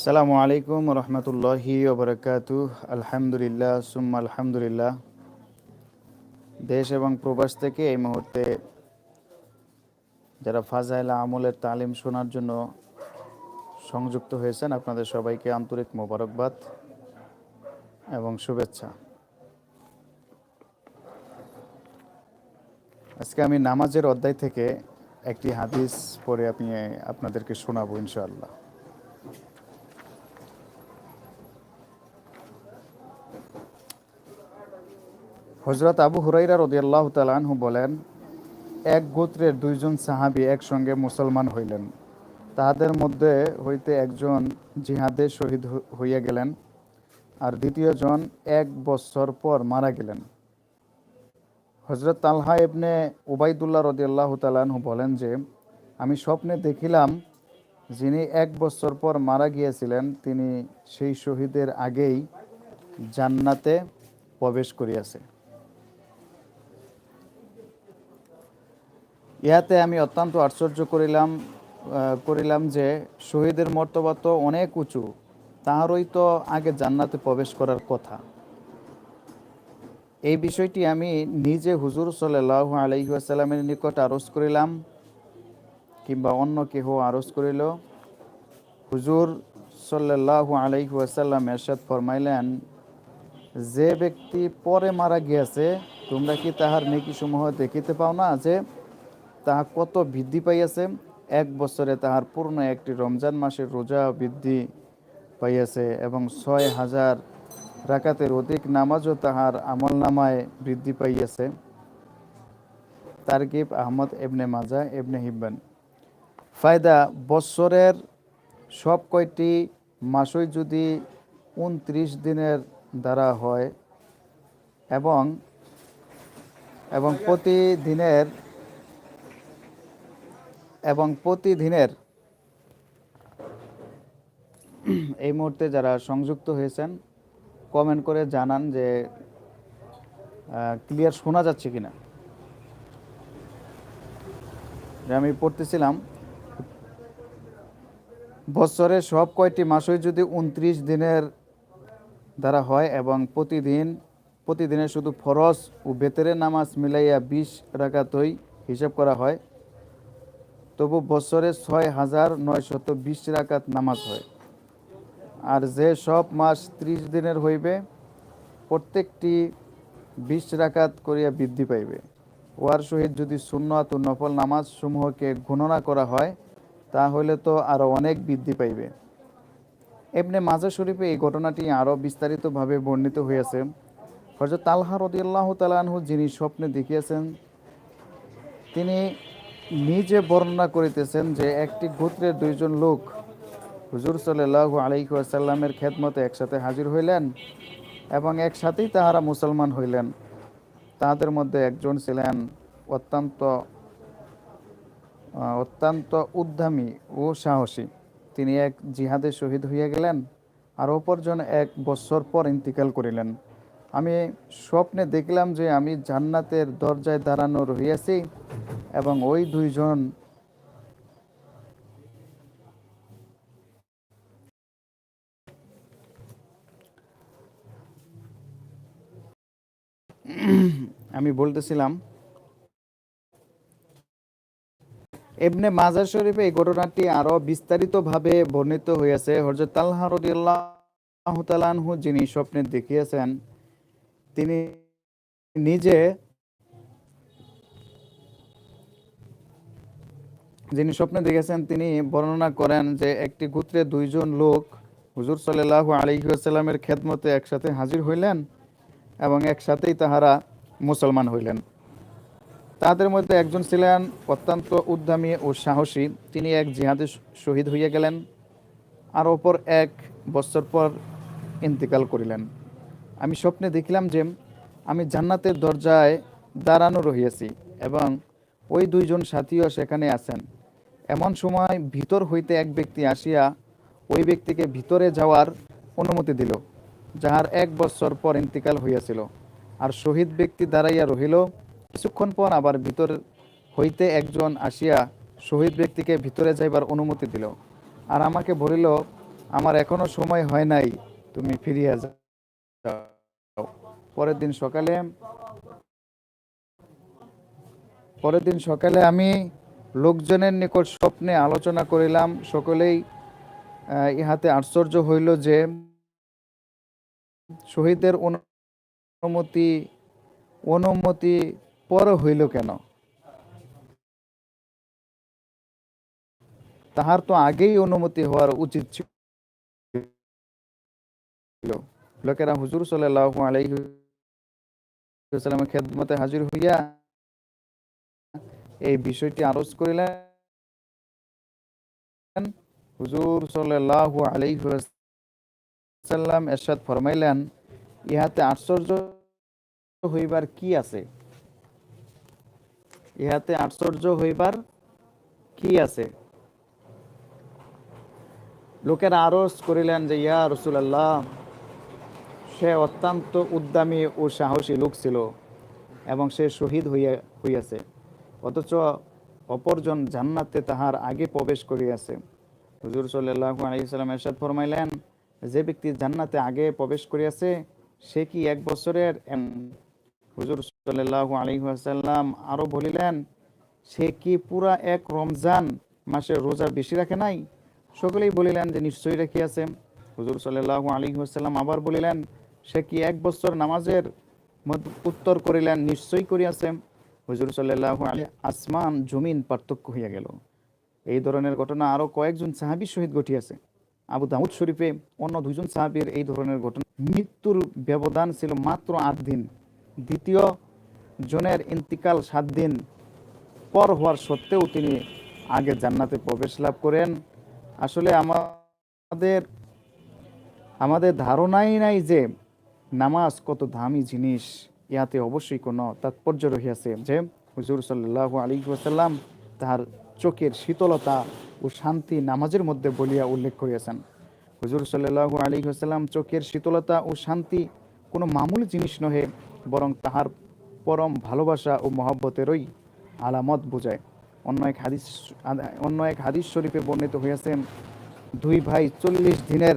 আসসালামু আলাইকুম রহমতুল্লাহি ওবরাকাতু আলহামদুলিল্লাহ, সুম্মা আলহামদুলিল্লাহ। দেশ এবং প্রবাস থেকে এই মুহূর্তে যারা ফাজাইলা আমলের তালিম শোনার জন্য সংযুক্ত হয়েছেন, আপনাদের সবাইকে আন্তরিক মোবারকবাদ এবং শুভেচ্ছা। আজকে আমি নামাজের অধ্যায় থেকে একটি হাদিস পড়ে আপনি, আপনাদেরকে শোনাবো ইনশাআল্লাহ। হজরত আবু হুরাইরা রদিয়াল্লাহ তালানহু বলেন, এক গোত্রের দুইজন সাহাবি একসঙ্গে মুসলমান হইলেন। তাহাদের মধ্যে হইতে একজন জিহাদে শহীদ হইয়া গেলেন আর দ্বিতীয়জন এক বৎসর পর মারা গেলেন। হজরত তালহা ইবনে উবাইদুল্লাহ রদিয়াল্লাহ তালানহু বলেন যে, আমি স্বপ্নে দেখিলাম যিনি এক বছর পর মারা গিয়েছিলেন, তিনি সেই শহীদের আগেই জান্নাতে প্রবেশ করিয়াছে। ইহাতে আমি অত্যন্ত আশ্চর্য করিলাম করিলাম যে শহীদের মর্তবা তো অনেক উঁচু, তাহারই তো আগে জান্নাতে প্রবেশ করার কথা। এই বিষয়টি আমি নিজে হুজুর সাল্লাহ আলহিহাসাল্লামের নিকট আরজ করিলাম, কিংবা অন্য কেহ আরজ করিল। হুজুর সাল্লাহ আলহিহাসাল্লাম এরশাদ ফরমাইলেন, যে ব্যক্তি পরে মারা গিয়াছে, তোমরা কি তাহার নেকিসমূহ দেখিতে পাও না যে তাহা কত বৃদ্ধি পাইয়াছে? এক বছরে তাহার পূর্ণ একটি রমজান মাসের রোজা বৃদ্ধি পাইয়াছে এবং ছয় হাজার রাকাতের অধিক নামাজও তাহার আমল নামায় বৃদ্ধি পাইয়াছে। তারকিব আহমদ এবনে মাজা এবনে হিব্বান। ফায়দা, বৎসরের সব কয়টি মাসই যদি উনত্রিশ দিনের দ্বারা হয় এবং এবং প্রতিদিনের এবং প্রতিদিনের এই মুহূর্তে যারা সংযুক্ত হয়েছেন কমেন্ট করে জানান যে ক্লিয়ার শোনা যাচ্ছে কিনা। আমি পড়তেছিলাম বছরের সব কয়টি মাসই যদি উনত্রিশ দিনের দ্বারা হয় এবং প্রতিদিন, প্রতিদিনে শুধু ফরজ ও বেতেরের নামাজ মিলাইয়া বিশ রাকাতই হিসাব করা হয় তবু বছরে ছয় হাজার নয়শত বিশ রাকাত নামাজ হয়। আর যে সব মাস ত্রিশ দিনের হইবে, প্রত্যেকটি বিশ রাকাত করিয়া বৃদ্ধি পাইবে। ওয়ার সহিত যদি সুন্নত ও নফল নামাজ সমূহকে গণনা করা হয়, তাহলে তো আরও অনেক বৃদ্ধি পাইবে। এমনি মাজা শরীফে এই ঘটনাটি আরও বিস্তারিতভাবে বর্ণিত হয়েছে হজরত তালহা রদিয়াল্লাহ তালানহু যিনি স্বপ্নে দেখিয়েছেন, তিনি নিজে বর্ণনা করিতেছেন যে একটি গোত্রের দুইজন লোক হুজুর সাল্লাহ আলাইসাল্লামের খেদমতে একসাথে হাজির হইলেন এবং একসাথেই তাহারা মুসলমান হইলেন। তাহাদের মধ্যে একজন ছিলেন অত্যন্ত অত্যন্ত উদ্যমী ও সাহসী। তিনি এক জিহাদে শহীদ হইয়া গেলেন আর অপরজন এক বছর পর ইন্তিকাল করিলেন। আমি স্বপ্নে দেখলাম যে আমি জান্নাতের দরজায় দাঁড়ানো রহিয়াছি এবং ওই দুইজন আমি বলতেছিলাম এমনি মাজার শরীফে এই ঘটনাটি আরও বিস্তারিতভাবে বর্ণিত হয়েছে হজরত তালহা রদিয়াল্লাহ যিনি স্বপ্নে দেখিয়েছেন তিনি নিজে যিনি স্বপ্নে দেখেছেন, তিনি বর্ণনা করেন যে একটি গোত্রে দুইজন লোক হুজুর সাল্লাহ আলহিউসাল্লামের খেদমতে একসাথে হাজির হইলেন এবং একসাথেই তাহারা মুসলমান হইলেন। তাদের মধ্যে একজন ছিলেন অত্যন্ত উদ্যমী ও সাহসী। তিনি এক জিহাদে শহীদ হইয়া গেলেন আর অপর এক বছর পর ইন্তিকাল করিলেন। আমি স্বপ্নে দেখিলাম যে আমি জান্নাতের দরজায় দাঁড়ানো রহিয়াছি এবং ওই দুইজন সাথীও সেখানে আছেন। এমন সময় ভিতর হইতে এক ব্যক্তি আসিয়া ওই ব্যক্তিকে ভিতরে যাওয়ার অনুমতি দিল, যাহার এক বৎসর পর ইন্তিকাল হইয়াছিল। আর শহীদ ব্যক্তি দাঁড়াইয়া রহিল। কিছুক্ষণ পর আবার ভিতর হইতে একজন আসিয়া শহীদ ব্যক্তিকে ভিতরে যাইবার অনুমতি দিল। আর আমাকে বলিল, আমার এখনও সময় হয় নাই, তুমি ফিরিয়া যাও। পরের দিন সকালে, পরের দিন সকালে আমি লোকজনের নিকট স্বপ্নে আলোচনা করিলাম। সকলেই ইহাতে আশ্চর্য হইল যে শহীদের অনুমতি অনুমতি পর হইল কেন? তাহার তো আগেই অনুমতি হওয়ার উচিত ছিল। লোকেরা হুজুর সাল্লাহ খেদমতে হাজির হইয়া এই বিষয়টি আরজ করিলেন। হুজুর সাল্লাহ আলাইসাল্লাম এরশাদ ফরমাইলেন, ইহাতে আশ্চর্য হইবার কি আছে? ইহাতে আশ্চর্য হইবার কি আছে? লোকেরা আরজ করিলেন যে, ইয়া রসুলাল্লাহ সে অত্যন্ত উদ্যমী ও সাহসী লোক ছিল এবং সে শহীদ হইয়া হইয়াছে। অথচ অপরজন জান্নাতে তাহার আগে প্রবেশ করিয়াছে। হুজুর সাল্লাহ আলাইসাল্লাম এরশাদ ফরমাইলেন, যে ব্যক্তি জান্নাতে আগে প্রবেশ করিয়াছে, সে কি এক বছরের? হুজুর সাল্লাহ আলাইসাল্লাম আরও বলিলেন, সে কি পুরা এক রমজান মাসে রোজা বেশি রাখে নাই? সকলেই বলিলেন যে, নিশ্চয়ই রাখিয়াছে। হুজুর সাল্লাহ আলী সাল্লাম আবার বলিলেন সে কি এক বছর নামাজের উত্তর করিলেন? নিশ্চয়ই করিয়াছে হুজুর সাল্লাহ আলী আসমান, জমিন পার্থক্য হইয়া গেল। এই ধরনের ঘটনা আরও কয়েকজন সাহাবির সহিত ঘটিয়াছে। আবু দাউদ শরীফে অন্য দুইজন সাহাবীর এই ধরনের ঘটনা। মৃত্যুর ব্যবধান ছিল মাত্র আট দিন। দ্বিতীয় জনের ইন্তিকাল সাত দিন। পর হওয়ার সত্ত্বেও তিনি আগে জান্নাতে প্রবেশ লাভ করেন। আসলে আমাদের আমাদের ধারণাই নাই যে নামাজ কত দামি জিনিস, ইহাতে অবশ্যই কোনো তাৎপর্য রহিয়াছে যে হুজুর সাল্লাহ আলী তাহার চোখের শীতলতা ও শান্তি নামাজের মধ্যে বলিয়া উল্লেখ করিয়াছেন। হুজুর সাল্লাহ আলী ওয়াসাল্লাম চোখের শীতলতা ও শান্তি কোনো মামুলি জিনিস নহে, বরং তাহার পরম ভালোবাসা ও মহব্বতেরই আলামত বোঝায়। অন্য এক হাদিস, অন্য এক হাদিস শরীফে বর্ণিত হইয়াছে দুই ভাই চল্লিশ দিনের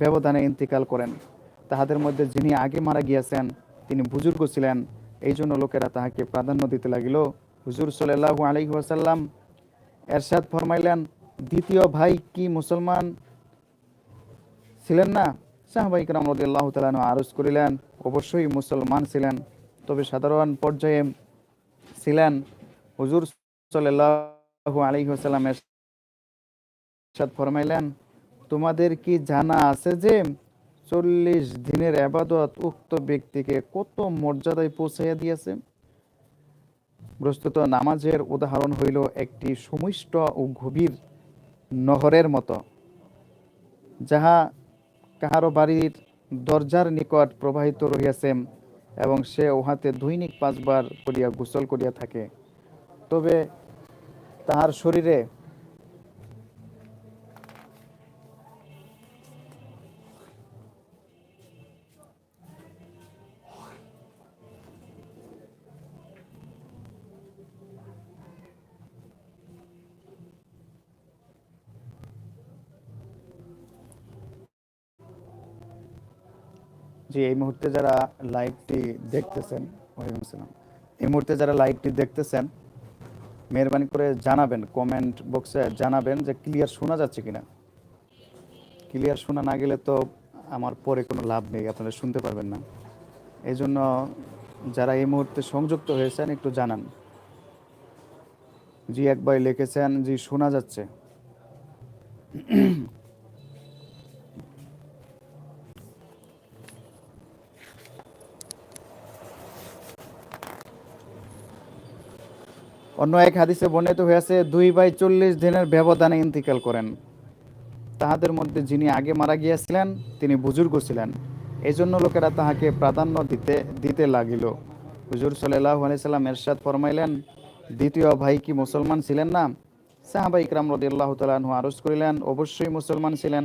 ব্যবধানে ইন্তিকাল করেন। তাহাদের মধ্যে যিনি আগে মারা গিয়াছেন, তিনি বুজুর্গ ছিলেন। এই জন্য লোকেরা তাহাকে প্রাধান্য দিতে লাগিল। হুজুর সাল্লাহ আলহি ওয়াসাল্লাম এরশাদ ফরমাইলেন, দ্বিতীয় ভাই কি মুসলমান ছিলেন না? সাহবাইক রামরদ আল্লাহ তালান আরজ করিলেন, অবশ্যই মুসলমান ছিলেন, তবে সাধারণ পর্যায়ে ছিলেন। হুজুর সাল্লাহ আলী ওসাল্লাম এরশাদ ফরমাইলেন, তোমাদের কি জানা আছে যে চল্লিশ দিনের আবাদত উক্ত ব্যক্তিকে কত মর্যাদায় পৌঁছাইয়া দিয়েছে? বস্তুত নামাজের উদাহরণ হইল একটি সুমিষ্ট ও গভীর নহরের মতো, যাহা কাহারো বাড়ির দরজার নিকট প্রবাহিত রহিয়াছে এবং সে উহাতে দৈনিক পাঁচবার করিয়া গোসল করিয়া থাকে। তবে তাহার শরীরে জি এই মুহূর্তে যারা লাইভটি দেখতেছেন, ওয়ালাইকুম এই মুহূর্তে যারা লাইভটি দেখতেছেন, মেহরবানি করে জানাবেন কমেন্ট বক্সে জানাবেন যে ক্লিয়ার শোনা যাচ্ছে কিনা। ক্লিয়ার শোনা না গেলে তো আমার পরে কোনো লাভ নেই, আপনারা শুনতে পারবেন না। এই জন্য যারা এই মুহূর্তে সংযুক্ত হয়েছেন, একটু জানান। জি একবার লিখেছেন, জি শোনা যাচ্ছে। অন্য এক হাদিসে বর্ণিত হয়েছে দুই বাই চল্লিশ দিনের ব্যবধানে ইন্তিকাল করেন। তাহাদের মধ্যে যিনি আগে মারা গিয়াছিলেন, তিনি বুজুর্গ ছিলেন। এই জন্য লোকেরা তাহাকে প্রাধান্য দিতে দিতে লাগিল। হুজুর সাল্লাহ আলাইসাল্লাম এরশাদ ফরমাইলেন, দ্বিতীয় ভাই কি মুসলমান ছিলেন না? সাহাবা ইকরাম রদিয়াল্লাহ তালাহু আরজ করিলেন, অবশ্যই মুসলমান ছিলেন,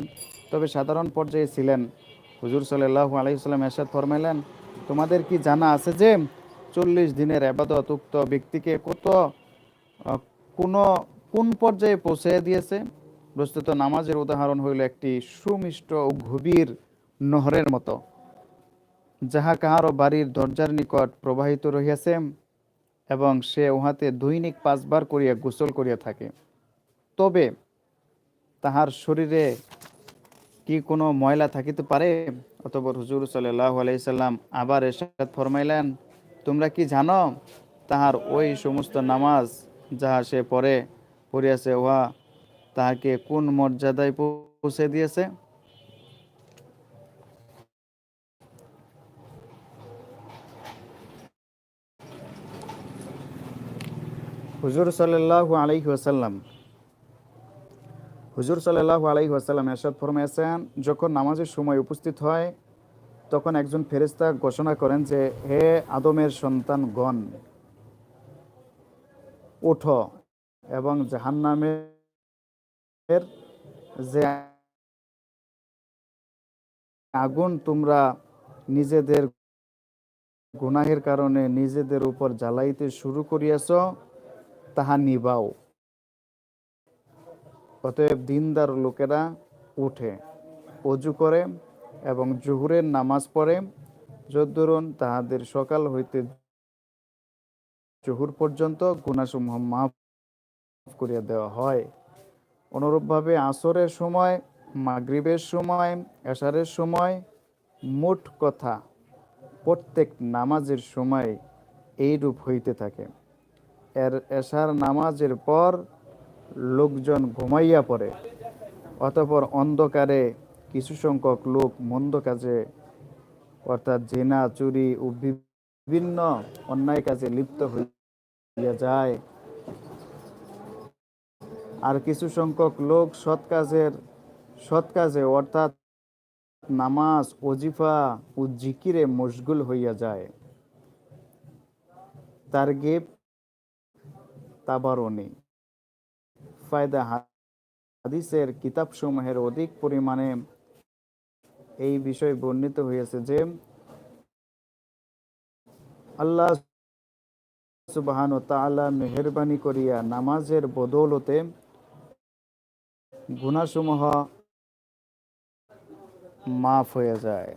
তবে সাধারণ পর্যায়ে ছিলেন। হুজুর সাল্লাহ আলাইসাল্লাম এরশাদ ফরমাইলেন, তোমাদের কি জানা আছে যে চল্লিশ দিনের আবাদত উক্ত ব্যক্তিকে কত কোন কোন পর্যায়ে পৌঁছে দিয়েছে? বস্তুত নামাজের উদাহরণ হইল একটি সুমিষ্ট ও গভীর নহরের মতো, যাহা কাহারও বাড়ির দরজার নিকট প্রবাহিত রহিয়াছে এবং সে উহাতে দৈনিক পাঁচবার করিয়া গোসল করিয়া থাকে। তবে তাহার শরীরে কি কোনো ময়লা থাকিতে পারে? অতপর হুজুর সাল্লাহ আলাইসাল্লাম আবার এরশাদ ফরমাইলেন তোমরা কি জানো তাহার ওই সমস্ত নামাজ যাহা সে পরে পড়িয়াছে, উহা তাহাকে কোন মর্যাদায় পৌঁছে দিয়েছে? হুজুর সাল্লাহ আলাইহি ওয়াসাল্লাম, হুজুর সাল্লাহ আলাইহি ওয়াসাল্লাম এরশাদ ফরমাইয়াছেন যখন নামাজের সময় উপস্থিত হয় তখন একজন ফেরেশতা ঘোষণা করেন যে, হে আদমের সন্তানগণ, ওঠো এবং জাহান্নামের যে আগুন, তোমরা নিজেদের গুনাহের কারণে নিজেদের উপর জ্বালাইতে শুরু করিয়াছ, তাহা নিবাও। অতএব দিনদার লোকেরা উঠে অজু করে এবং জুহুরের নামাজ পড়ে। যদ্দরুন তাহাদের সকাল হইতে জহুর পর্যন্ত গুণাসমূহ মাফ করিয়া দেওয়া হয়। অনুরূপভাবে আসরের সময়, মাগরিবের সময়, এশারের সময় মোট কথা প্রত্যেক নামাজের সময় এইরূপ হইতে থাকে। এর এশার নামাজের পর লোকজন ঘুমাইয়া পড়ে, অতঃপর অন্ধকারে কিছু সংখ্যক লোক মন্দ কাজে, অর্থাৎ জেনা, চুরি ও বিভিন্ন অন্যায় কাজে লিপ্ত হইয়া যায়। আর কিছু সংখ্যক লোক সৎ কাজের, সৎ কাজে, অর্থাৎ নামাজ, ওজিফা ও জিকিরে মশগুল হইয়া যায়। তার গেপ তাবারণী ফায়দা হাদিসের কিতাবসমূহের অধিক পরিমাণে এই বিষয় বর্ণিত হয়েছে যে আল্লাহ সুবাহান তালা মেহরবানি করিয়া নামাজের বদৌলতে গুণাসমূহ মাফ হয়ে যায়।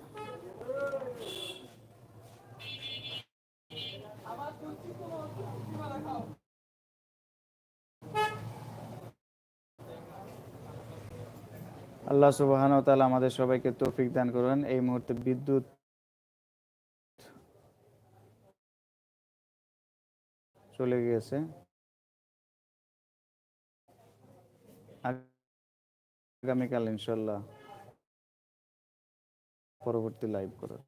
আল্লাহ সুবাহান তালা আমাদের সবাইকে তৌফিক দান করেন। এই মুহূর্তে বিদ্যুৎ চলে গিয়েছে। আগামীকাল ইনশাল্লাহ পরবর্তী লাইভ করো